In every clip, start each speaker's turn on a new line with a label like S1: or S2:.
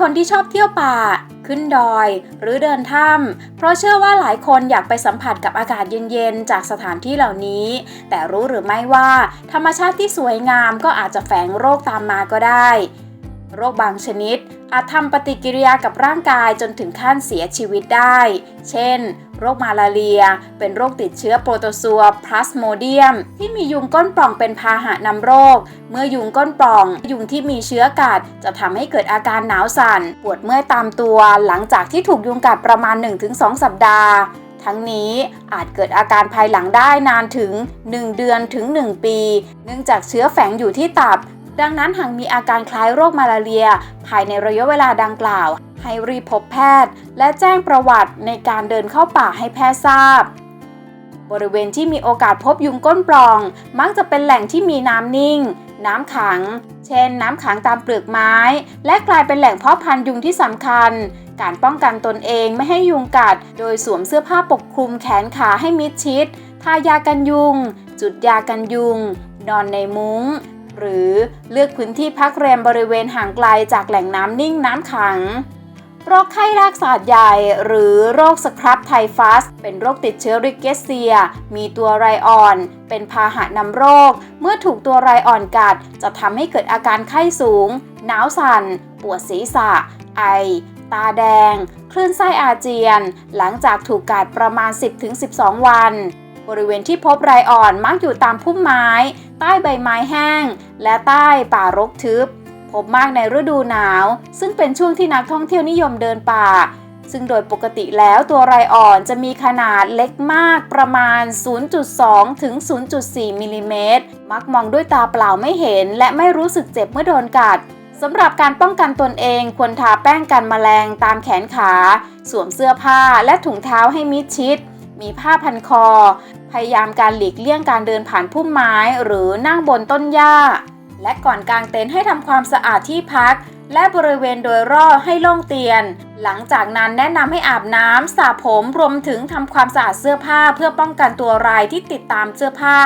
S1: คนที่ชอบเที่ยวป่า ขึ้นดอย หรือเดินถ้ำเพราะเชื่อว่าหลายคนอยากไปสัมผัสกับอากาศเย็นๆ จากสถานที่เหล่านี้ แต่รู้หรือไม่ว่า ธรรมชาติที่สวยงามก็อาจจะแฝงโรคตามมาก็ได้ โรคบางชนิด อาจทำปฏิกิริยากับร่างกายจนถึงขั้นเสียชีวิตได้ เช่น โรคมาลาเรีย เป็นโรคติดเชื้อโปรโตซัวพลาสโมเดียม ที่มียุงก้นปล่องเป็นพาหะนำโรค เมื่อยุงก้นปล่อง ยุงที่มีเชื้อกัด จะทำให้เกิดอาการหนาวสั่น ปวดเมื่อยตามตัว หลังจากที่ถูกยุงกัดประมาณ 1-2 สัปดาห์ทั้งนี้อาจเกิดอาการภายหลังได้นานถึง 1 เดือนถึง 1 ปี เนื่องจากเชื้อแฝงอยู่ที่ตับ ดังนั้นหากมีอาการคล้ายโรคมาลาเรีย ภายในระยะเวลาดังกล่าว ให้รีบพบแพทย์ และแจ้งประวัติในการเดินเข้าป่าให้แพทย์ทราบบริเวณที่มีโอกาสพบยุงก้นปล่อง มักจะเป็นแหล่งที่มีน้ำนิ่ง น้ำขัง เช่น น้ำขังตามเปลือกไม้ และกลายเป็นแหล่งเพาะพันธุ์ยุงที่สำคัญ การป้องกันตนเองไม่ให้ยุงกัด โดยสวมเสื้อผ้าปกคลุมแขนขาให้มิดชิด ทายากันยุง จุดยากันยุง นอนในมุง้ง หรือเลือกพื้นที่พักแรมบริเวณห่างไกลจากแหล่งน้ำนิ่งน้ำขัง โรคไข้รากศาสตร์ใหญ่ หรือโรคสครับไทฟัส เป็นโรคติดเชื้อริกเกสเซีย มีตัวไรอ่อน เป็นพาหะนำโรค เมื่อถูกตัวไรอ่อนกัด จะทำให้เกิดอาการไข้สูง หนาวสั่น ปวดศีรษะ ไอ ตาแดง คลื่นไส้อาเจียน หลังจากถูกกัดประมาณ 10-12 วัน บริเวณที่พบไรอ่อนมักอยู่ตามพุ่มไม้ ใต้ใบไม้แห้ง และใต้ป่ารกทึบ บมากในฤดูหนาว ซึ่งเป็นช่วงที่นักท่องเที่ยวนิยมเดินป่า ซึ่งโดยปกติแล้วตัวไรอ่อนจะมีขนาดเล็กมากประมาณ 0.2 ถึง 0.4 มิลลิเมตร มักมองด้วยตาเปล่าไม่เห็น และไม่รู้สึกเจ็บเมื่อโดนกัดสำหรับการป้องกันตนเองควรทาแป้งกันแมลงตามแขนขา สวมเสื้อผ้าและถุงเท้าให้มิดชิด มีผ้าพันคอ พยายามการหลีกเลี่ยงการเดินผ่านพุ่มไม้หรือนั่งบนต้นหญ้า และก่อนกางเต็นท์ให้ทำความสะอาดที่พัก และบริเวณโดยรอบให้โล่งเตียน หลังจากนั้นแนะนำให้อาบน้ำสระผมรวมถึงทำความสะอาดเสื้อผ้าเพื่อป้องกันตัวรายที่ติดตามเสื้อผ้า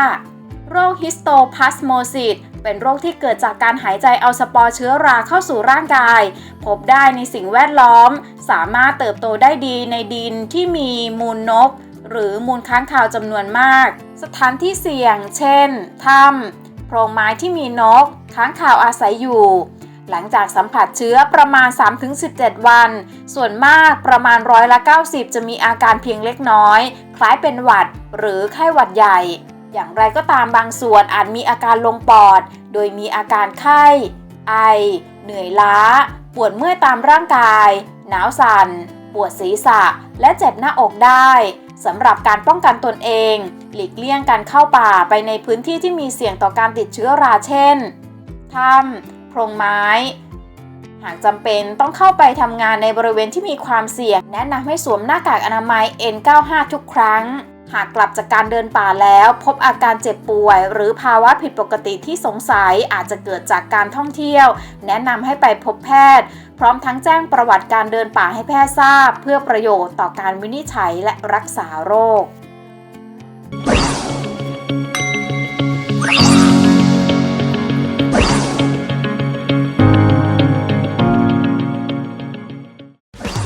S1: โรคฮิสโตพลาสโมซิสเป็นโรคที่เกิดจากการหายใจเอาสปอร์เชื้อราเข้าสู่ร่างกาย พบได้ในสิ่งแวดล้อม สามารถเติบโตได้ดีในดินที่มีมูลนก หรือมูลค้างคาวจำนวนมาก สถานที่เสี่ยง เช่นถ้ำ โพรงไม้ที่มีนกค้างคาวอาศัยอยู่ หลังจากสัมผัสเชื้อประมาณ 3-17 วัน ส่วนมากประมาณร้อยละ 90 จะมีอาการเพียงเล็กน้อย คล้ายเป็นหวัดหรือไข้หวัดใหญ่ อย่างไรก็ตามบางส่วนอาจมีอาการลงปอด โดยมีอาการไข้ ไอ เหนื่อยล้า ปวดเมื่อยตามร่างกาย หนาวสั่น ปวดศีรษะ และเจ็บหน้าอกได้ สำหรับการป้องกันตนเอง หลีกเลี่ยงการเข้าป่าไปในพื้นที่ที่มีเสี่ยงต่อการติดเชื้อราเช่นถ้ำโพรงไม้ หากจำเป็นต้องเข้าไปทำงานในบริเวณที่มีความเสี่ยง แนะนำให้สวมหน้ากากอนามัย N95 ทุกครั้ง หากกลับจากการเดินป่าแล้ว พบอาการเจ็บป่วย หรือภาวะผิดปกติที่สงสัยอาจจะเกิดจากการท่องเที่ยว แนะนำให้ไปพบแพทย์ พร้อมทั้งแจ้งประวัติการเดินป่าให้แพทย์ทราบ เพื่อประโยชน์ต่อการวินิจฉัยและรักษาโรค